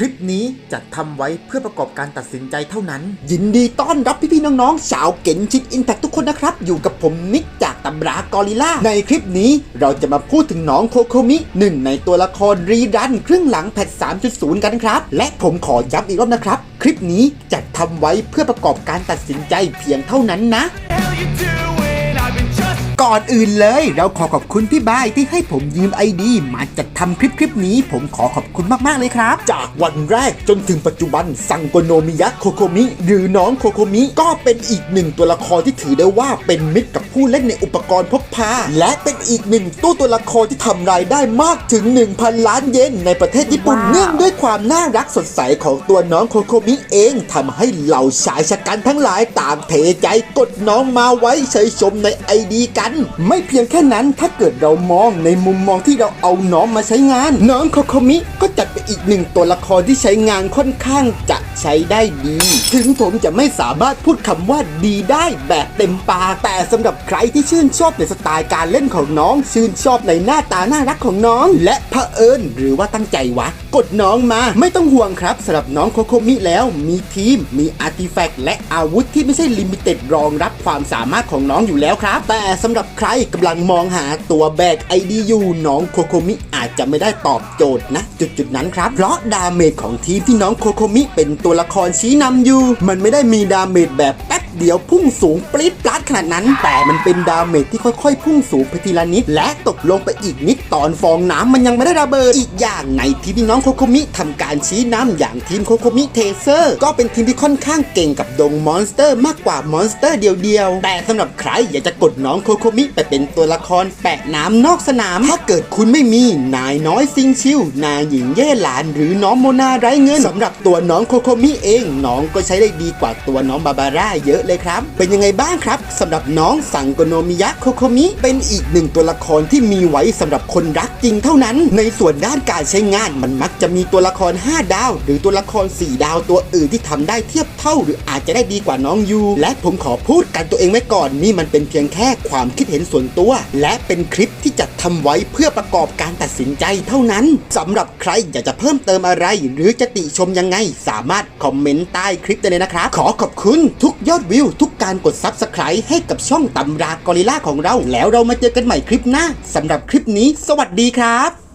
คลิปนี้จัดทำไว้เพื่อประกอบการตัดสินใจเท่านั้น ยินดีต้อนรับพี่ๆน้องๆชาวเก๋นชิดอินแพคทุกคนนะครับ อยู่กับผมนิกจากตำรากอริล่า ในคลิปนี้เราจะมาพูดถึงน้องโคโคมิหนึ่งในตัวละครรีดันเครึ่องหลังแพท 3.0 กันครับ และผมขอย้ำอีกรอบนะครับ คลิปนี้จัดทำไว้เพื่อประกอบการตัดสินใจเพียงเท่านั้นนะ hell you do. I've been just ก่อนอื่นเลย เราขอขอบคุณพี่บายที่ให้ผมยืมไอดีมาจัดทำคลิปคลิปนี้ ผมขอขอบคุณมากๆเลยครับ จากวันแรกจนถึงปัจจุบันซังโกโนมิยะโคโคมิหรือน้องโคโคมิก็เป็นอีกหนึ่งตัวละครที่ถือได้ว่าเป็นมิตรกับผู้เล่นในอุปกรณ์พกพา และเป็นอีกหนึ่งตู้ตัวละครที่ทำรายได้มากถึง 1,000 ล้านเยนในประเทศญี่ปุ่นว้าวเนื่องด้วยความน่ารักสดใสของตัวน้องโคโคมิเองทำให้เหล่าชายชะกันทั้งหลายต่างเทใจกดน้องมาไว้เฉยชมในไอดีกันไม่เพียงแค่นั้นถ้าเกิดเรามองในมุมมองที่เราเอาน้องมาใช้งาน น้องโคโคมิก็จัดเป็นอีกหนึ่งตัวละครที่ใช้งานค่อนข้างจะ ใช้ได้ดี ถึงผมจะไม่สามารถพูดคำว่าดีได้แบบเต็มปากแต่สำหรับใครที่ชื่นชอบในสไตล์การเล่นของน้อง ชื่นชอบในหน้าตาน่ารักของน้อง และเผอิญหรือว่าตั้งใจวะ กดน้องมาไม่ต้องห่วงครับสำหรับน้องโคโคมิแล้ว มีทีม มีอาร์ติแฟกต์และอาวุธที่ไม่ใช่ลิมิเต็ดรองรับความสามารถของน้องอยู่แล้วครับ แต่สำหรับใครกำลังมองหาตัวแบกไอดียูน้องโคโคมิอาาจจะไม่ได้ตอบโจทย์นะ จุดๆนั้นครับ เพราะดาเมจของทีมที่น้องโคโคมิเป็นตัวละครชี้นำอยู่ มันไม่ได้มีดาเมจแบบแป๊บ เดียวพุ่งสูงปรี๊ดปลัดขนาดนั้น แต่มันเป็นดาเมจที่ค่อยๆ พุ่งสูงไปทีละนิด และตกลงไปอีกนิดตอนฟองน้ำมันยังไม่ได้ระเบิดอีกอย่างในทีมที่น้องโคโคมิทำการชี้น้ำอย่างทีมโคโคมิเทเซอร์ ก็เป็นทีมที่ค่อนข้างเก่งกับดงมอนสเตอร์มากกว่ามอนสเตอร์เดียวๆแต่สำหรับใครอยากจะกดน้องโคโคมิไปเป็นตัวละครแปะน้ำนอกสนาม ถ้าเกิดคุณไม่มีนายน้อยซิงชิว นายหญิงเย่หลาน หรือน้องโมนาไร้เงินสำหรับตัวน้องโคโคมิเอง น้องก็ใช้ได้ดีกว่าตัวน้องบาบาร่าเยอะเลยครับ เป็นยังไงบ้างครับสำหรับน้องสังโกโนมิยะโคโคมิ เป็นอีกหนึ่งตัวละครที่มีไว้สำหรับคนรักจริงเท่านั้น ในส่วนด้านการใช้งานมันมักจะมีตัวละคร 5 ดาว หรือตัวละคร 4 ดาวตัวอื่นที่ทำได้เทียบเท่า หรืออาจจะได้ดีกว่าน้องยูและผมขอพูดกันตัวเองไว้ก่อนนี่มันเป็นเพียงแค่ความคิดเห็นส่วนตัว และเป็นคลิปที่จัดทำไว้เพื่อประกอบการ ดสินใจเท่านั้นสำหรับใครอยากจะเพิ่มเติมอะไร หรือจะติชมยังไง สามารถคอมเมนต์ใต้คลิปได้เลยนะครับ ขอขอบคุณทุกยอดวิว ทุกการกด Subscribe ให้กับช่องตำรากอริล่าของเรา แล้วเรามาเจอกันใหม่คลิปหน้าสำหรับคลิปนี้ สวัสดีครับ